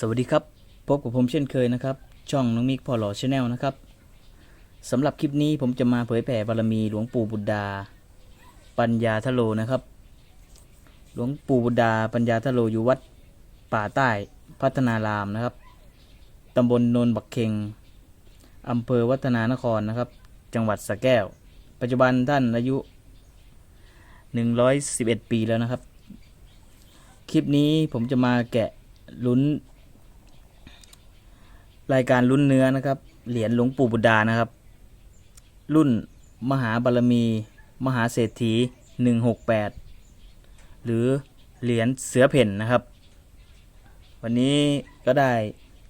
สวัสดีครับ พบกับผมเช่นเคยนะครับ ช่องน้องมิกพอหล่อชาแนลนะครับสำหรับคลิปนี้ผมจะมาเผยแผ่บารมีหลวงปู่บุตรดา ปัญญาทะโลนะครับ หลวงปู่บุตรดาปัญญาทะโลอยู่วัดป่าใต้พัฒนารามนะครับตำบลโนนบักเคงอำเภอวัฒนานครนะครับ จังหวัดสระแก้ว ปัจจุบันท่านอายุ 111 ปีแล้วนะครับ คลิปนี้ผมจะมาแกะลุ้น รายการลุ้นเนื้อนะครับ เหรียญหลวงปู่บุดานะครับ รุ่นมหาบารมี มหาเศรษฐี 168 หรือเหรียญเสือเพ่นนะครับ วันนี้ก็ได้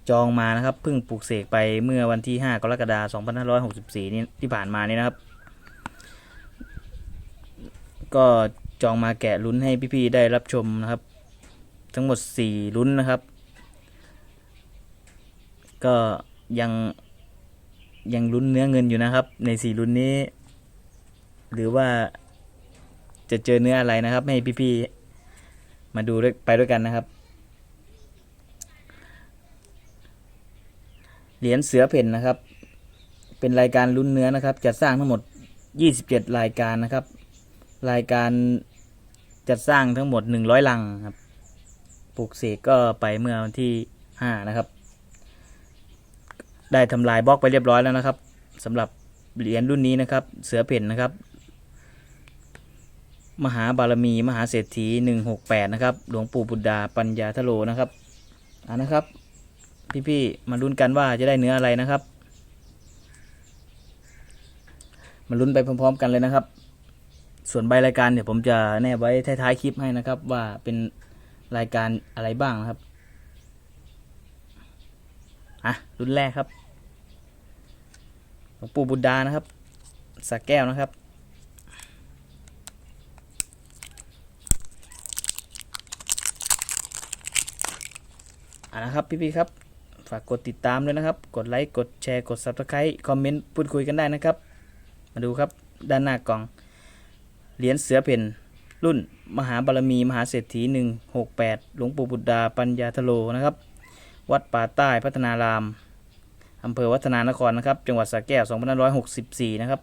จองมานะครับเพิ่งปลูกเสกไปเมื่อวันที่ 5 กรกฎาคม 2564 นี้ที่ผ่านมานี้นะครับ ก็จองมาแกะลุ้นให้พี่ๆได้รับชมนะครับ ทั้งหมด 4 ลุ้นนะครับ ก็ยังยังลุ้นเนื้อเงินอยู่นะครับ ในสี่ลุ้นนี้ หรือว่าจะเจอเนื้ออะไรนะครับ ให้พี่ๆมาดูไปด้วยกันนะครับ เหรียญเสือเพ่นนะครับ เป็นรายการลุ้นเนื้อนะครับจัดสร้างทั้งหมด 27 รายการนะครับ รายการจัดสร้างทั้งหมด 100 ลังครับปลูกเสกก็ไปเมื่อวันที่ 5 นะครับ ได้ทำลายบล็อกไปเรียบร้อยแล้วนะครับสำหรับเหรียญรุ่นนี้นะครับ เสือเพ่นนะครับ มหาบารมีมหาเศรษฐี 168 นะครับ หลวงปู่บุตรดาปัญญาทะโลนะครับอ่านะครับ พี่ๆมาลุ้นกันว่าจะได้เนื้ออะไรนะครับ มาลุ้นไปพร้อมๆ กันเลยนะครับ ส่วนใบรายการเดี๋ยวผมจะแนบไว้ท้ายๆคลิปให้นะครับ ว่าเป็นรายการอะไรบ้างนะครับ อะรุ่นแรกครับหลวงปู่บุตรดานะครับสักแก้วนะครับ อ่านะครับพี่ๆครับ ฝากกดติดตามด้วยนะครับ กดไลค์ กดแชร์ กด Subscribe คอมเมนต์ พูดคุยกันได้นะครับ มาดูครับ ด้านหน้ากล่อง เหรียญเสือเพ่น รุ่นมหาบารมี มหาเศรษฐี 168 หลวงปู่บุตรดา ปัญญาทโลนะครับ วัดป่าใต้พัฒนารามอำเภอวัฒนานครนะครับ จังหวัดสระแก้ว2564 นะครับ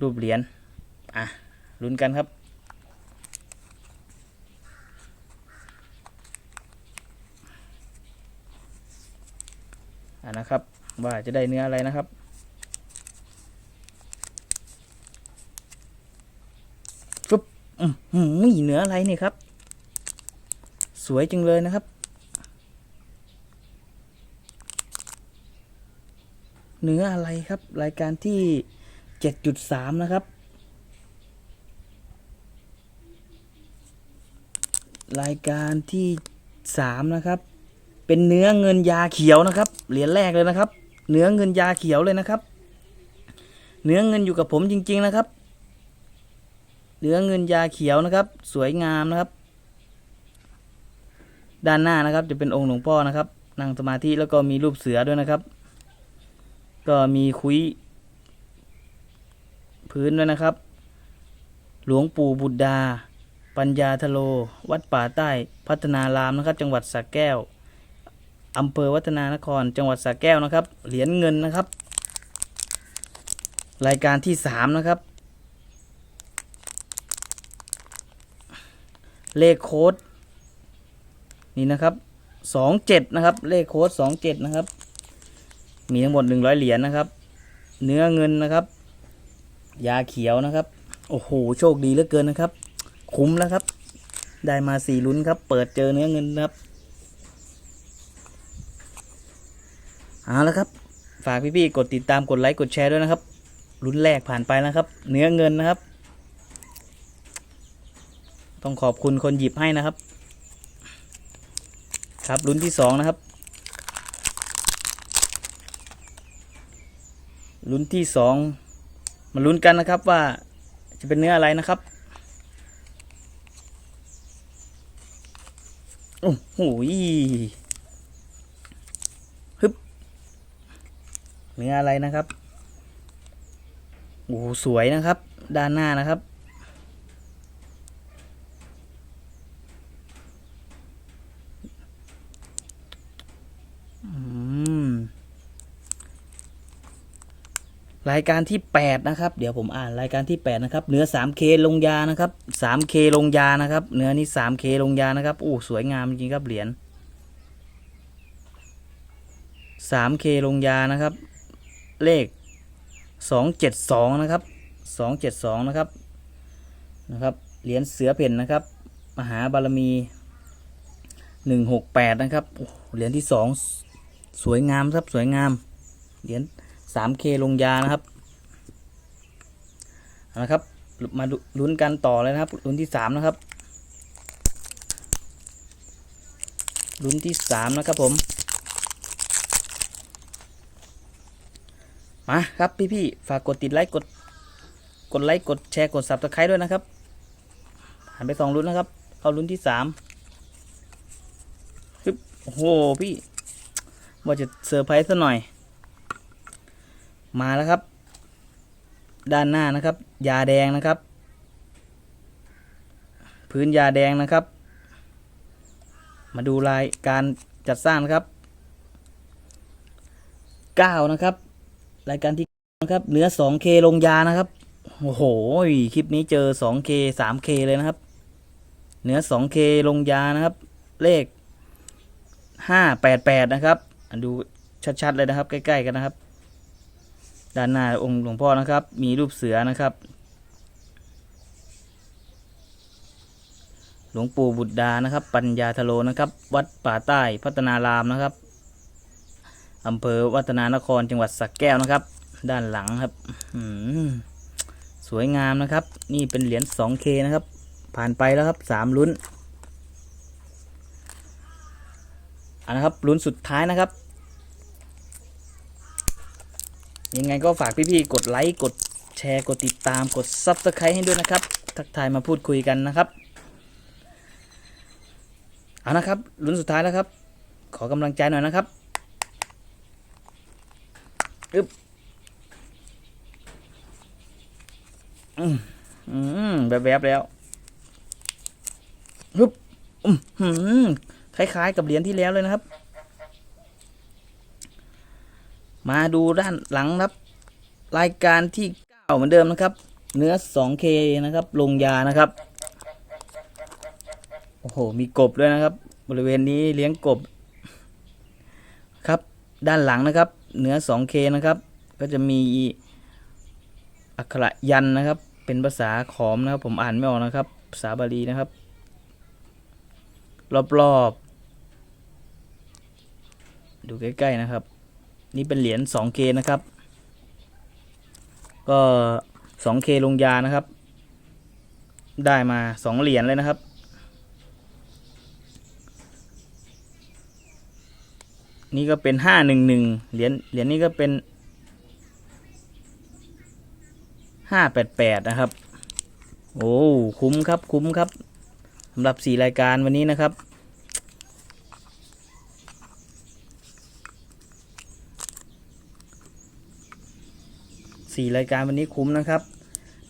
รูปเหรียญ อะลุ้นกันครับ อ่านะครับ ว่าจะได้เนื้ออะไรนะครับฟึบอืมมีเนื้ออะไรนี่ครับ สวยจังเลยนะครับ เนื้ออะไรครับ รายการที่เจ็ดจุดสามนะครับ รายการที่สามนะครับ เป็นเนื้อเงินยาเขียวนะครับ เหรียญแรกเลยนะครับ เนื้อเงินยาเขียวเลยนะครับ เนื้อเงินอยู่กับผมจริง ๆนะครับ เนื้อเงินยาเขียวนะครับ สวยงามนะครับ ด้านหน้านะครับจะเป็นองค์หลวงพ่อนะครับนั่งสมาธิแล้วก็มีรูปเสือด้วยนะครับ ก็มีคุยพื้นด้วยนะครับ หลวงปู่บุตรดา ปัญญาทโล วัดป่าใต้พัฒนารามนะครับ จังหวัดสระแก้วอำเภอวัฒนานคร จังหวัดสระแก้วนะครับ เหรียญเงินนะครับ รายการที่สามนะครับ เลขโค้ดนี่นะครับสองเจ็ดนะครับ เลขโค้ดสองเจ็ดนะครับ มีทั้งหมดหนึ่งร้อยเหรียญนะครับ เนื้อเงินนะครับ ยาเขียวนะครับ โอ้โห โชคดีเหลือเกินนะครับ คุ้มแล้วครับ ได้มาสี่ลุ้นครับ เปิดเจอเนื้อเงินนะครับ เอาละครับ ฝากพี่ๆ กดติดตาม กดไลค์ กดแชร์ด้วยนะครับ ลุ้นแรกผ่านไปนะครับ เนื้อเงินนะครับ ต้องขอบคุณคนหยิบให้นะครับ ครับลุ้นที่สองนะครับ ลุ้นที่สองมาลุ้นกันนะครับว่าจะเป็นเนื้ออะไรนะครับโอ้โหฮึบเนื้ออะไรนะครับโอ้สวยนะครับ ด้านหน้านะครับ รายการที่ 8 นะครับ เดี๋ยวผมอ่านรายการที่ 8 นะครับ เนื้อ 3K ลงยานะครับ 3K ลงยานะครับ เนื้อนี้ 3K ลงยานะครับโอ้สวยงามจริงครับเหรียญ 3K ลงยานะครับ เลข 272 นะครับ 272 นะครับนะครับเหรียญเสือเพ่นนะครับ มหาบารมี 168 นะครับเหรียญที่ 2 สวยงามครับสวยงามเหรียญ 3K ลงยานะครับเอาละครับ มาลุ้นกันต่อเลยนะครับ ลุ้นที่ 3 นะครับ ลุ้นที่ 3 นะครับผม มาครับพี่ๆฝากกดติดไลค์กดกดไลค์กดแชร์กด subscribe ด้วยนะครับหันไปสองลุ้นนะครับ เอาลุ้นที่สามฮึบโอ้โหพี่ ว่าจะเซอร์ไพรส์ซะหน่อย มาแล้วครับ ด้านหน้านะครับ ยาแดงนะครับ พื้นยาแดงนะครับ มาดูรายการจัดสร้างนะครับเก้านะครับ รายการที่นะครับเนื้อ 2K ลงยานะครับ โอ้โห คลิปนี้เจอ 2K 3K เลยนะครับ เนื้อ 2K ลงยานะครับ เลข 588 นะครับ ดูชัดๆเลยนะครับ ใกล้ ๆ กันนะครับ ด้านหน้าองค์หลวงพ่อนะครับ มีรูปเสือนะครับ หลวงปู่บุตรดานะครับ ปัญญาทโลนะครับ วัดป่าใต้พัฒนารามนะครับอำเภอวัฒนานครจังหวัดสระแก้วนะครับ ด้านหลังครับสวยงามนะครับ นี่เป็นเหรียญ 2K นะครับ ผ่านไปแล้วครับสามลุ้นอันนะครับลุ้นสุดท้ายนะครับ ยังไงก็ฝากพี่ๆกดไลค์กดแชร์กดติดตามกด Subscribe ให้ด้วยนะครับ ทักทายมาพูดคุยกันนะครับ เอานะครับลุ้นสุดท้ายแล้วครับ ขอกำลังใจหน่อยนะครับอึ๊บอืมอืมแบบๆแล้วฮึบอืมคล้ายๆ กับเหรียญที่แล้วเลยนะครับ มาดูด้านหลังครับ รายการที่เก้าเหมือนเดิมนะครับ เนื้อ 2K นะครับ ลงยานะครับ โอ้โห มีกบด้วยนะครับ บริเวณนี้เลี้ยงกบ ครับ ด้านหลังนะครับ เนื้อ 2K นะครับ ก็จะมีอักขระยันนะครับ เป็นภาษาขอมนะครับ ผมอ่านไม่ออกนะครับ ภาษาบาลีนะครับ รอบๆ ดูใกล้ ๆ นะครับ นี่เป็นเหรียญ 2K นะครับ ก็ 2K ลงยานะครับ ได้มา2เหรียญเลยนะครับ นี่ก็เป็น 511 เหรียญ เหรียญนี้ก็เป็น 588 นะครับ โอ้ คุ้มครับ คุ้มครับสำหรับ 4 รายการวันนี้นะครับ สี่รายการวันนี้คุ้มนะครับ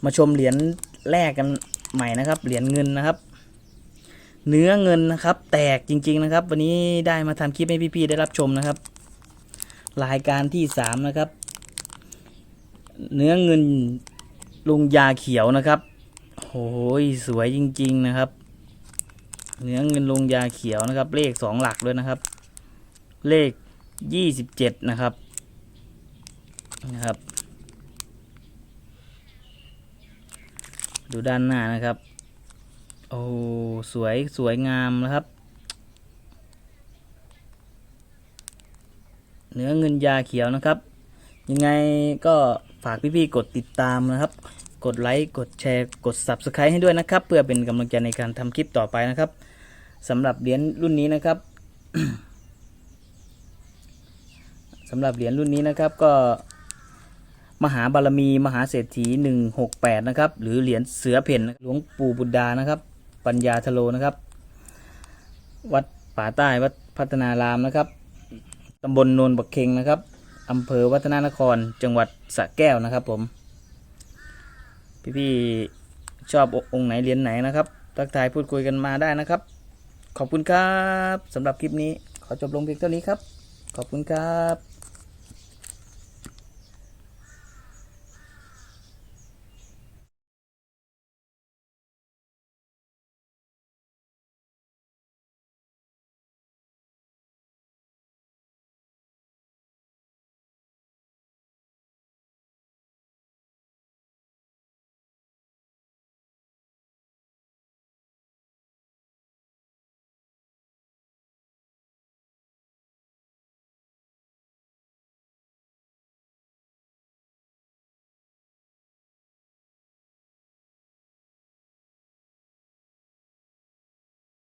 มาชมเหรียญแรกกันใหม่นะครับ เหรียญเงินนะครับ เนื้อเงินนะครับ แตกจริง ๆนะครับ วันนี้ได้มาทำคลิปให้พี่ๆได้รับชมนะครับ รายการที่สามนะครับ เนื้อเงินลงยาเขียวนะครับโอ้ยสวยจริง ๆนะครับ เนื้อเงินลงยาเขียวนะครับ เลขสองหลักด้วยนะครับ เลขยี่สิบเจ็ดนะครับนะครับ ดูด้านหน้านะครับ โอ้สวยสวยงามนะครับ เนื้อเงินยาเขียวนะครับ ยังไงก็ฝากพี่ๆกดติดตามนะครับ กดไลค์กดแชร์กด Subscribe ให้ด้วยนะครับ เพื่อเป็นกำลังใจในการทำคลิปต่อไปนะครับสำหรับเหรียญรุ่นนี้นะครับสำหรับเหรียญรุ่นนี้นะครับก็ มหาบารมีมหาเศรษฐี 168 นะครับ หรือเหรียญเสือเพ่นหลวงปู่บุตรดานะครับ ปัญญาทโลนะครับ วัดป่าใต้วัดพัฒนารามนะครับตำบลโนนบักเคงนะครับอำเภอวัฒนานครจังหวัดสระแก้วนะครับผม พี่ๆชอบองค์ไหนเหรียญไหนนะครับทักทายพูดคุยกันมาได้นะครับ ขอบคุณครับสำหรับคลิปนี้ขอจบลงเพียงเท่านี้ครับ ขอบคุณครับ